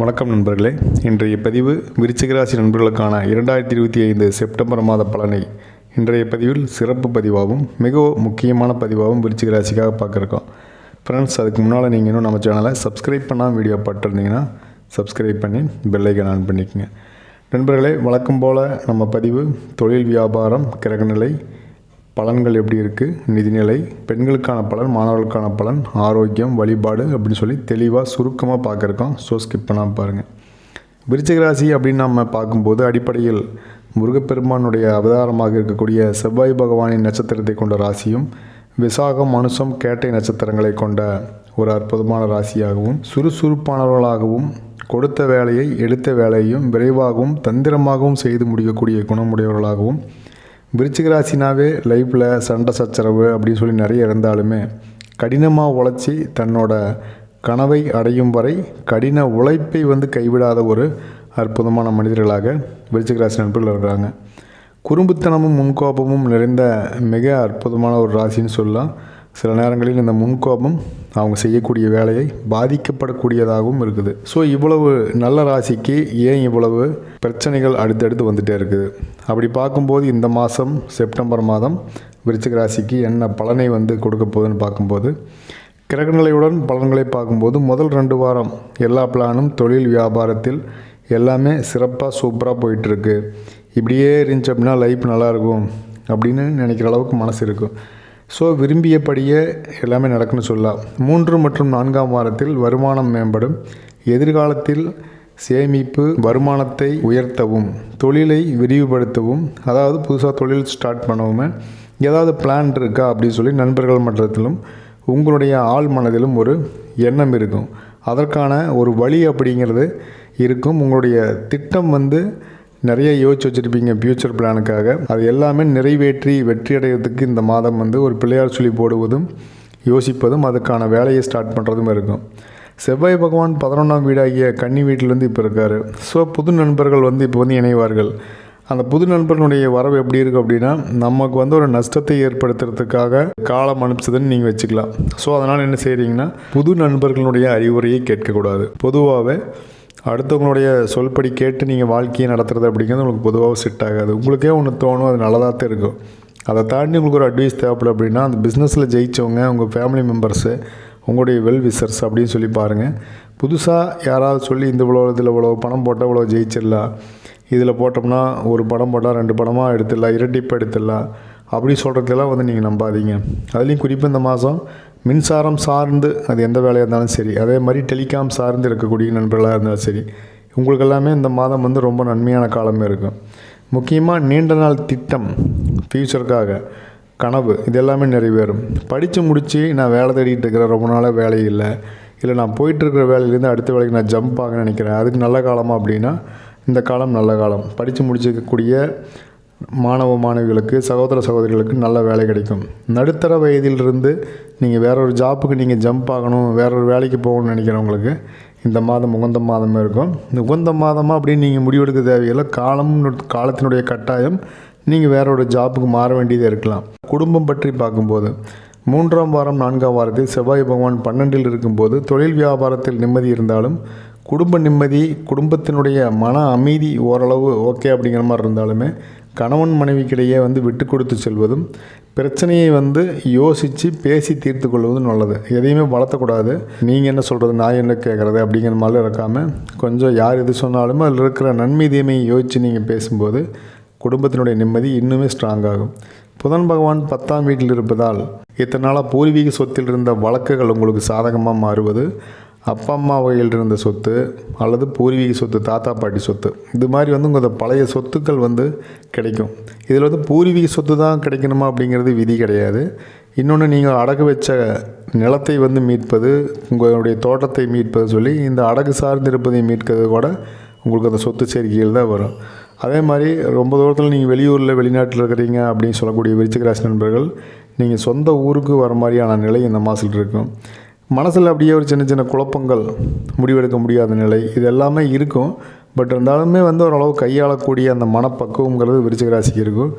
வணக்கம் நண்பர்களே. இன்றைய பதிவு விருச்சிகராசி நண்பர்களுக்கான இரண்டாயிரத்தி இருபத்தி ஐந்து செப்டம்பர் மாத பலனை இன்றைய பதிவில் சிறப்பு பதிவாகவும் மிக முக்கியமான பதிவாகவும் விருச்சிகராசிக்காக பார்க்குறோம். ஃப்ரெண்ட்ஸ் அதுக்கு முன்னால் நீங்கள் இன்னும் நம்ம சேனலை சப்ஸ்கிரைப் பண்ணால் வீடியோ பார்த்துருந்தீங்கன்னா சப்ஸ்கிரைப் பண்ணி பெல்லைக்கன் ஆன் பண்ணிக்கோங்க. நண்பர்களே வழக்கம் போல் நம்ம பதிவு தொழில் வியாபாரம் கிரகநிலை பலன்கள் எப்படி இருக்குது நிதிநிலை பெண்களுக்கான பலன் மாணவர்களுக்கான பலன் ஆரோக்கியம் வழிபாடு அப்படின்னு சொல்லி தெளிவாக சுருக்கமாக பார்க்குறோம் ஸோ ஸ்கிப் பண்ணாமல் பாருங்கள் விருச்சிக ராசி அப்படின்னு நம்ம பார்க்கும்போது அடிப்படையில் முருகப்பெருமானுடைய அவதாரமாக இருக்கக்கூடிய செவ்வாய் பகவானின் நட்சத்திரத்தை கொண்ட ராசியும் விசாகம் மனுஷம் கேட்டை நட்சத்திரங்களை கொண்ட ஒரு அற்புதமான ராசியாகவும் சுறுசுறுப்பானவர்களாகவும் கொடுத்த வேலையை எடுத்த வேலையையும் விரைவாகவும் தந்திரமாகவும் செய்து முடிக்கக்கூடிய குணமுடையவர்களாகவும் விருச்சிக ராசினாவே லைஃப்பில் சண்டை சச்சரவு அப்படின்னு சொல்லி நிறைய இருந்தாலுமே கடினமாக உழைச்சி தன்னோட கனவை அடையும் வரை கடின உழைப்பை வந்து கைவிடாத ஒரு அற்புதமான மனிதர்களாக விருச்சிக ராசி நண்பர்கள் இருக்கிறாங்க குறும்புத்தனமும் முன்கோபமும் நிறைந்த மிக அற்புதமான ஒரு ராசின்னு சொல்லலாம். சில நேரங்களில் இந்த முன்கோபம் அவங்க செய்யக்கூடிய வேலையை பாதிக்கப்படக்கூடியதாகவும் இருக்குது. ஸோ இவ்வளவு நல்ல ராசிக்கு ஏன் இவ்வளவு பிரச்சனைகள் அடுத்தடுத்து வந்துகிட்டே இருக்குது? அப்படி பார்க்கும்போது இந்த மாதம் செப்டம்பர் மாதம் விருச்சிக ராசிக்கு என்ன பலனை வந்து கொடுக்க போகுதுன்னு பார்க்கும்போது கிரகநிலையுடன் பலன்களை பார்க்கும்போது முதல் ரெண்டு வாரம் எல்லா பிளானும் தொழில் வியாபாரத்தில் எல்லாமே சிறப்பாக சூப்பராக போயிட்டுருக்கு இப்படியே இருந்துச்சு அப்படின்னா லைஃப் நல்லாயிருக்கும் அப்படின்னு நினைக்கிற அளவுக்கு மனசு இருக்கும். ஸோ விரும்பியபடியே எல்லாமே நடக்குன்னு சொல்லலாம். மூன்று மற்றும் நான்காம் வாரத்தில் வருமானம் மேம்படும். எதிர்காலத்தில் சேமிப்பு வருமானத்தை உயர்த்தவும் தொழிலை விரிவுபடுத்தவும் அதாவது புதுசாக தொழில் ஸ்டார்ட் பண்ணவும் ஏதாவது பிளான் இருக்கா அப்படின்னு சொல்லி நண்பர்கள் மன்றத்திலும் உங்களுடைய ஆள் மனதிலும் ஒரு எண்ணம் இருக்கும். அதற்கான ஒரு வழி அப்படிங்கிறது இருக்கும். உங்களுடைய திட்டம் வந்து நிறைய யோசிச்சு வச்சுருப்பீங்க ஃப்யூச்சர் பிளானுக்காக அது எல்லாமே நிறைவேற்றி வெற்றி அடைகிறதுக்கு இந்த மாதம் வந்து ஒரு பிள்ளையார் சொல்லி போடுவதும் யோசிப்பதும் அதுக்கான வேலையை ஸ்டார்ட் பண்ணுறதும் இருக்கும். செவ்வாய் பகவான் பதினொன்றாம் வீடாகிய கன்னி வீட்டிலேருந்து இப்போ இருக்கார். ஸோ புது நண்பர்கள் வந்து இப்போ வந்து இணைவார்கள். அந்த புது நண்பர்களுடைய வரவு எப்படி இருக்குது அப்படின்னா நமக்கு வந்து ஒரு நஷ்டத்தை ஏற்படுத்துறதுக்காக காலம் அனுப்பிச்சதுன்னு நீங்கள் வச்சுக்கலாம். ஸோ அதனால் என்ன செய்கிறீங்கன்னா புது நண்பர்களுடைய அறிவுரையை கேட்கக்கூடாது. பொதுவாகவே அடுத்தவங்களுடைய சொல்படி கேட்டு நீங்கள் வாழ்க்கையை நடத்துறது அப்படிங்கிறது உங்களுக்கு பொதுவாக செட் ஆகாது. உங்களுக்கே ஒன்று தோணும் அது நல்லதாக தான் இருக்கும். அதை தாண்டி உங்களுக்கு ஒரு அட்வைஸ் தேவைப்படும் அப்படின்னா அந்த பிஸ்னஸில் ஜெயித்தவங்க உங்கள் ஃபேமிலி மெம்பர்ஸு உங்களுடைய வெல் விசர்ஸ் அப்படின்னு சொல்லி பாருங்கள் புதுசாக யாராவது சொல்லி இந்த இவ்வளோ இதில் இவ்வளோ பணம் போட்டால் இவ்வளோ ஜெயிச்சிடலாம். இதில் போட்டோம்னா ஒரு படம் போட்டால் ரெண்டு படமாக எடுத்துடலாம் இரட்டிப்பு எடுத்துடலாம். அப்படி சொல்கிறதெல்லாம் வந்து நீங்கள் நம்பாதீங்க. அதுலேயும் குறிப்பாக இந்த மாதம் மின்சாரம் சார்ந்து அது எந்த வேலையாக இருந்தாலும் சரி. அதே மாதிரி டெலிகாம் சார்ந்து இருக்கக்கூடிய நண்பர்களாக இருந்தாலும் சரி உங்களுக்கு எல்லாமே இந்த மாதம் வந்து ரொம்ப நன்மையான காலமே இருக்கும். முக்கியமாக நீண்ட நாள் திட்டம் ஃப்யூச்சருக்காக கனவு இது எல்லாமே நிறைவேறும். படித்து முடித்து நான் வேலை தேடிட்டு இருக்கிறேன் ரொம்ப நாளாக வேலை இல்லை. இல்லை நான் போயிட்டுருக்கிற வேலையிலேருந்து அடுத்த வேலைக்கு நான் ஜம்ப் ஆக நினைக்கிறேன். அதுக்கு நல்ல காலமாக அப்படின்னா இந்த காலம் நல்ல காலம். படித்து முடிச்சிருக்கக்கூடிய மாணவ மாணவிகளுக்கு சகோதர சகோதரிகளுக்கு நல்ல வேலை கிடைக்கும். நடுத்தர வயதிலிருந்து நீங்கள் வேற ஒரு ஜாப்புக்கு நீங்கள் ஜம்ப் ஆகணும் வேற ஒரு வேலைக்கு போகணும்னு நினைக்கிறவங்களுக்கு இந்த மாதம் உகந்த மாதமே இருக்கும். இந்த உகந்த மாதமாக அப்படின்னு நீங்கள் முடிவெடுக்க தேவையில்லை. காலம் காலத்தினுடைய கட்டாயம் நீங்கள் வேற ஒரு ஜாப்புக்கு மாற வேண்டியதே இருக்கலாம். குடும்பம் பற்றி பார்க்கும்போது மூன்றாம் வாரம் நான்காம் வாரத்தில் செவ்வாய் பகவான் பன்னெண்டில் இருக்கும்போது தொழில் வியாபாரத்தில் நிம்மதி இருந்தாலும் குடும்ப நிம்மதி குடும்பத்தினுடைய மன அமைதி ஓரளவு ஓகே அப்படிங்கிற மாதிரி இருந்தாலுமே கணவன் மனைவிக்கிடையே வந்து விட்டு கொடுத்து செல்வதும் பிரச்சனையை வந்து யோசித்து பேசி தீர்த்து கொள்வதும் நல்லது. எதையுமே வளர்த்தக்கூடாது. நீங்கள் என்ன சொல்கிறது நான் என்ன கேட்குறது அப்படிங்கிற மாதிரி இருக்காமல் கொஞ்சம் யார் எது சொன்னாலுமே அதில் இருக்கிற நன்மை தீமையை யோசித்து நீங்கள் பேசும்போது குடும்பத்தினுடைய நிம்மதி இன்னுமே ஸ்ட்ராங் ஆகும். புதன் பகவான் பத்தாம் வீட்டில் இருப்பதால் இத்தனை நாளாக பூர்வீக சொத்தில் இருந்த வழக்குகள் உங்களுக்கு சாதகமாக மாறுவது அப்பா அம்மா வகையில் இருந்த சொத்து அல்லது பூர்வீக சொத்து தாத்தா பாட்டி சொத்து. இது மாதிரி வந்து உங்கள் பழைய சொத்துக்கள் வந்து கிடைக்கும். இதில் வந்து பூர்வீக சொத்து தான் கிடைக்கணுமா அப்படிங்கிறது விதி கிடையாது. இன்னொன்று நீங்கள் அடகு வச்ச நிலத்தை வந்து மீட்பது உங்களுடைய தோட்டத்தை மீட்பது சொல்லி இந்த அடகு சார்ந்து இருப்பதை மீட்கிறது கூட உங்களுக்கு அந்த சொத்து சேர்க்கைகள் தான் வரும். அதே மாதிரி ரொம்ப தூரத்தில் நீங்கள் வெளியூரில் வெளிநாட்டில் இருக்கிறீங்க அப்படின்னு சொல்லக்கூடிய விருச்சிகராசி நண்பர்கள் நீங்கள் சொந்த ஊருக்கு வர மாதிரியான நிலை இந்த மாதத்தில் இருக்கும். மனசில் அப்படியே ஒரு சின்ன சின்ன குழப்பங்கள் முடிவெடுக்க முடியாத நிலை இது எல்லாமே இருக்கும். பட் இருந்தாலுமே வந்து ஓரளவு கையாளக்கூடிய அந்த மனப்பக்குவங்கிறது விருச்சிகராசிக்கு இருக்கும்.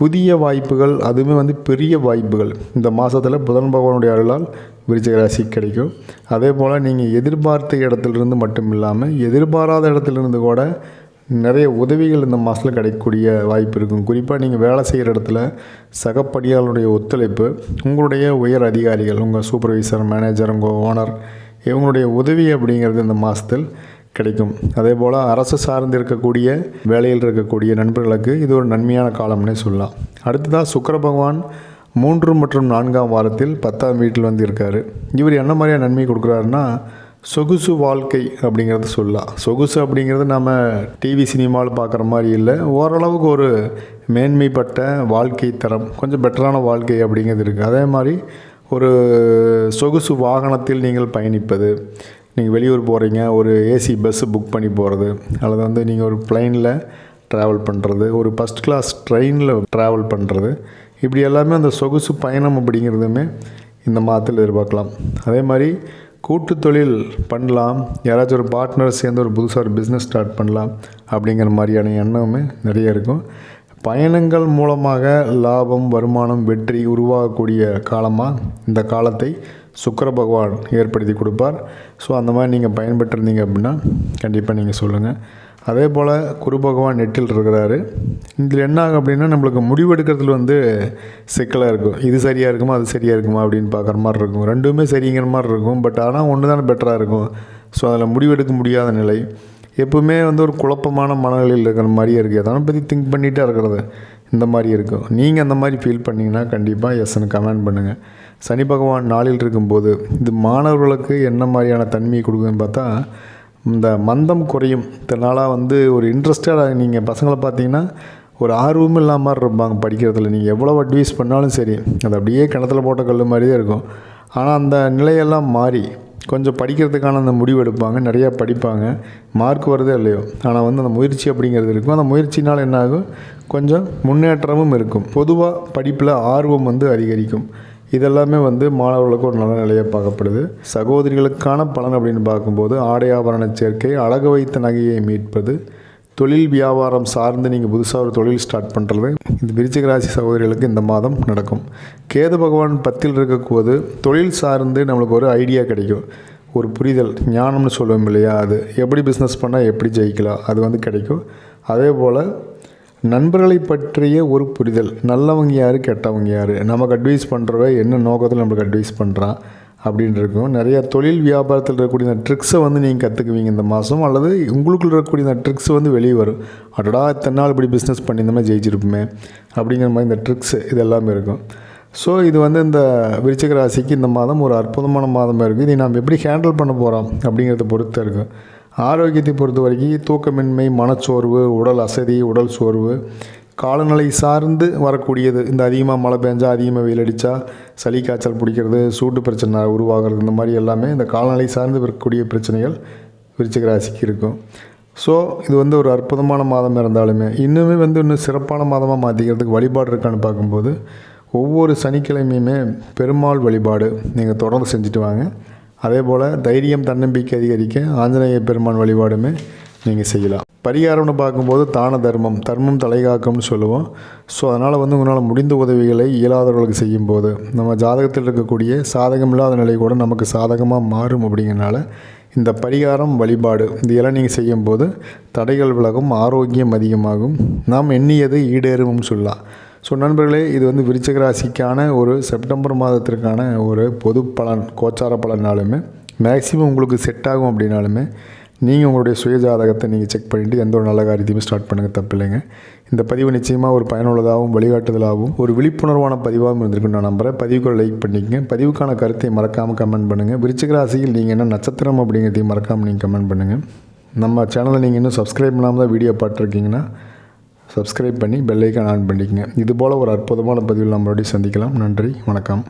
புதிய வாய்ப்புகள் அதுவுமே வந்து பெரிய வாய்ப்புகள். இந்த மாதத்தில் புதன் பகவானுடைய அருளால் விருச்சிகராசி கிடைக்கும். அதே போல் நீங்கள் எதிர்பார்த்த இடத்துலேருந்து மட்டும் இல்லாமல் எதிர்பாராத இடத்துலேருந்து கூட நிறைய உதவிகள் இந்த மாதத்தில் கிடைக்கக்கூடிய வாய்ப்பு இருக்கும். குறிப்பாக நீங்கள் வேலை செய்கிற இடத்துல சக பணியாளருடைய ஒத்துழைப்பு உங்களுடைய உயர் அதிகாரிகள் உங்கள் சூப்பர்வைசர் மேனேஜர் உங்கள் ஓனர் இவங்களுடைய உதவி அப்படிங்கிறது இந்த மாதத்தில் கிடைக்கும். அதே போல் அரசு சார்ந்து இருக்கக்கூடிய வேலையில் இருக்கக்கூடிய நண்பர்களுக்கு இது ஒரு நன்மையான காலம்னே சொல்லலாம். அடுத்ததாக சுக்கர பகவான் மூன்று மற்றும் நான்காம் வாரத்தில் பத்தாம் வீட்டில் வந்து இருக்கார். இவர் என்ன மாதிரியான நன்மை கொடுக்குறாருன்னா சொகுசு வாழ்க்கை அப்படிங்கிறத சொல்லலாம் சொகுசு அப்படிங்கிறது நம்ம டிவி சினிமாவில் பார்க்குற மாதிரி இல்லை. ஓரளவுக்கு ஒரு மேன்மைப்பட்ட வாழ்க்கை தரம் கொஞ்சம் பெட்டரான வாழ்க்கை அப்படிங்கிறது இருக்குது அதே மாதிரி ஒரு சொகுசு வாகனத்தில் நீங்கள் பயணிப்பது நீங்கள் வெளியூர் போகிறீங்க ஒரு ஏசி பஸ்ஸு புக் பண்ணி போகிறது அல்லது வந்து நீங்கள் ஒரு ப்ளைனில் ட்ராவல் பண்ணுறது ஒரு ஃபஸ்ட் கிளாஸ் ட்ரெயினில் ட்ராவல் பண்ணுறது இப்படி எல்லாமே அந்த சொகுசு பயணம் அப்படிங்கிறதுமே இந்த மாதத்தில் எதிர்பார்க்கலாம். அதே மாதிரி கூட்டு தொழில் பண்ணலாம். யாராச்சும் ஒரு பார்ட்னர் சேர்ந்து ஒரு புதுசாக ஒரு பிஸ்னஸ் ஸ்டார்ட் பண்ணலாம் அப்படிங்கிற மாதிரியான எண்ணமுமே நிறைய இருக்கும். பயணங்கள் மூலமாக லாபம் வருமானம் வெற்றி உருவாகக்கூடிய காலமாக இந்த காலத்தை சுக்கர பகவான் ஏற்படுத்தி கொடுப்பார். ஸோ அந்த மாதிரி நீங்கள் பயன்பெற்றிருந்தீங்க அப்படின்னா கண்டிப்பாக நீங்கள் சொல்லுங்கள் அதே போல் குரு பகவான் நெட்டில் இருக்கிறாரு. இதில் என்ன ஆகும் அப்படின்னா நம்மளுக்கு முடிவெடுக்கிறதுல வந்து சிக்கலாக இருக்கும். இது சரியாக இருக்குமா அது சரியாக இருக்குமா அப்படின்னு பார்க்குற மாதிரி இருக்கும். ரெண்டுமே சரிங்கிற மாதிரி இருக்கும். பட் ஆனால் ஒன்று தானே பெட்டராக இருக்கும். ஸோ அதில் முடிவெடுக்க முடியாத நிலை. எப்பவுமே வந்து ஒரு குழப்பமான மனநிலையில் இருக்கிற மாதிரியே இருக்குது அதனை பற்றி திங்க் பண்ணிகிட்டே இருக்கிறது? இந்த மாதிரி இருக்கும். நீங்கள் அந்த மாதிரி ஃபீல் பண்ணிங்கன்னா கண்டிப்பாக எஸ்ன்னு கமெண்ட் பண்ணுங்கள் சனி பகவான் நாளில் இருக்கும்போது இது மாணவர்களுக்கு என்ன மாதிரியான தன்மையை கொடுக்குதுன்னு பார்த்தா இந்த மந்தம் குறையும். இதனால் வந்து ஒரு இன்ட்ரெஸ்டடாக நீங்கள் பசங்களை பார்த்தீங்கன்னா ஒரு ஆர்வமும் இல்லாமல் இருப்பாங்க படிக்கிறதுல. நீங்கள் எவ்வளோ அட்வைஸ் பண்ணாலும் சரி அது அப்படியே கிணத்துல போட்ட கல் மாதிரியே இருக்கும். ஆனால் அந்த நிலையெல்லாம் மாறி கொஞ்சம் படிக்கிறதுக்கான அந்த முடிவு எடுப்பாங்க. நிறையா படிப்பாங்க. மார்க் வருதே இல்லையோ. ஆனால் வந்து அந்த முயற்சி அப்படிங்கிறது இருக்கும். அந்த முயற்சினால் என்ன ஆகும்? கொஞ்சம் முன்னேற்றமும் இருக்கும். பொதுவாக படிப்பில் ஆர்வம் வந்து அதிகரிக்கும். இதெல்லாமே வந்து மாணவர்களுக்கு ஒரு நல்ல நிலையாக பார்க்கப்படுது. சகோதரிகளுக்கான பலன் அப்படின்னு பார்க்கும்போது ஆடை ஆபரண சேர்க்கை அழகு வைத்த நகையை மீட்பது தொழில் வியாபாரம் சார்ந்து நீங்கள் புதுசாக ஒரு தொழில் ஸ்டார்ட் பண்ணுறது இந்த விருச்சிக ராசி சகோதரிகளுக்கு இந்த மாதம் நடக்கும். கேது பகவான் பத்தில் இருக்கக்கூது தொழில் சார்ந்து நம்மளுக்கு ஒரு ஐடியா கிடைக்கும். ஒரு புரிதல் ஞானம்னு சொல்லுவோம் இல்லையா அது. எப்படி பிஸ்னஸ் பண்ணால் எப்படி ஜெயிக்கலாம்? அது வந்து கிடைக்கும். அதே போல் நண்பர்களை பற்றிய ஒரு புரிதல். நல்லவங்க யார் கெட்டவங்க யார்? நமக்கு அட்வைஸ் பண்ணுறவ என்ன நோக்கத்தில் நம்மளுக்கு அட்வைஸ் பண்ணுறான் அப்படின்னு இருக்கும். நிறையா தொழில் வியாபாரத்தில் இருக்கக்கூடிய இந்த ட்ரிக்ஸை வந்து நீங்கள் கற்றுக்குவீங்க இந்த மாதம் அல்லது உங்களுக்குள்ள இருக்கக்கூடிய இந்த ட்ரிக்ஸ் வந்து வெளியே வரும். அடடா இத்தனை நாள் இப்படி பிஸ்னஸ் பண்ணியிருந்தோமே மாதிரி ஜெயிச்சிருப்போமே அப்படிங்கிற மாதிரி இந்த ட்ரிக்ஸு இது எல்லாமே இருக்கும். ஸோ இது வந்து இந்த விருச்சிக ராசிக்கு இந்த மாதம் ஒரு அற்புதமான மாதமாக இருக்குது இதை நாம் எப்படி ஹேண்டில் பண்ண போகிறோம் அப்படிங்கிறத பொறுத்து இருக்கும். ஆரோக்கியத்தை பொறுத்த வரைக்கும் தூக்கமின்மை மனச்சோர்வு உடல் அசதி உடல் சோர்வு காலநிலை சார்ந்து வரக்கூடியது. இந்த அதிகமாக மழை பெஞ்சா அதிகமாக வெயில் அடித்தா சளி காய்ச்சல் பிடிக்கிறது சூட்டு பிரச்சனை உருவாகிறது இந்த மாதிரி எல்லாமே இந்த காலநிலை சார்ந்து வரக்கூடிய பிரச்சனைகள் விருச்சிக ராசிக்கு இருக்கும். ஸோ இது வந்து ஒரு அற்புதமான மாதம் இருந்தாலுமே இன்னுமே வந்து இன்னும் சிறப்பான மாதமாக மாற்றிக்கிறதுக்கு வழிபாடு இருக்கான்னு பார்க்கும்போது ஒவ்வொரு சனிக்கிழமையுமே பெருமாள் வழிபாடு நீங்கள் தொடர்ந்து செஞ்சுட்டு வாங்க. அதே போல் தைரியம் தன்னம்பிக்கை அதிகரிக்க ஆஞ்சநேய பெருமான் வழிபாடுமே நீங்கள் செய்யலாம். பரிகாரம்னு பார்க்கும்போது தான தர்மம் தர்மம் தலைகாக்கம்னு சொல்லுவோம். ஸோ அதனால் வந்து உங்களால் முடிந்த உதவிகளை இயலாதவர்களுக்கு செய்யும்போது நம்ம ஜாதகத்தில் இருக்கக்கூடிய சாதகம் இல்லாத நிலை கூட நமக்கு சாதகமாக மாறும் அப்படிங்கிறனால இந்த பரிகாரம் வழிபாடு இது எல்லாம் நீங்கள் செய்யும்போது தடைகள் விலகும் ஆரோக்கியம் அதிகமாகும். நாம் எண்ணியது ஈடேறும் சொல்லலாம். ஸோ நண்பர்களே இது வந்து விருச்சிக ராசிக்கான ஒரு செப்டம்பர் மாதத்திற்கான ஒரு பொது பலன் கோச்சார பலனாலுமே மேக்ஸிமம் உங்களுக்கு செட் ஆகும் அப்படின்னாலுமே நீங்கள் உங்களுடைய சுய ஜாதகத்தை நீங்கள் செக் பண்ணிவிட்டு எந்த ஒரு நல்ல காரியத்தையுமே ஸ்டார்ட் பண்ணுங்கள் தப்பில்லைங்க இந்த பதிவு நிச்சயமாக ஒரு பயனுள்ளதாகவும் வழிகாட்டுதலாகவும் ஒரு விழிப்புணர்வான பதிவாகவும் இருந்திருக்கும் நான் நம்புகிறேன் பதிவுக்குள்ள லைக் பண்ணிக்கங்க. பதிவுக்கான கருத்தை மறக்காமல் கமெண்ட் பண்ணுங்கள் விருச்சிக ராசியில் நீங்கள் என்ன நட்சத்திரம் அப்படிங்கிறதையும் மறக்காமல் நீங்கள் கமெண்ட் பண்ணுங்கள் நம்ம சேனலை நீங்கள் இன்னும் சப்ஸ்கிரைப் பண்ணாமல் தான் வீடியோ பார்த்துருக்கீங்கன்னா சப்ஸ்கிரைப் பண்ணி பெல்லைக்கான் ஆன் பண்ணிக்கங்க. இதுபோல் ஒரு அற்புதமான பதிவில் நம்ம மறுபடியும் சந்திக்கலாம். நன்றி வணக்கம்.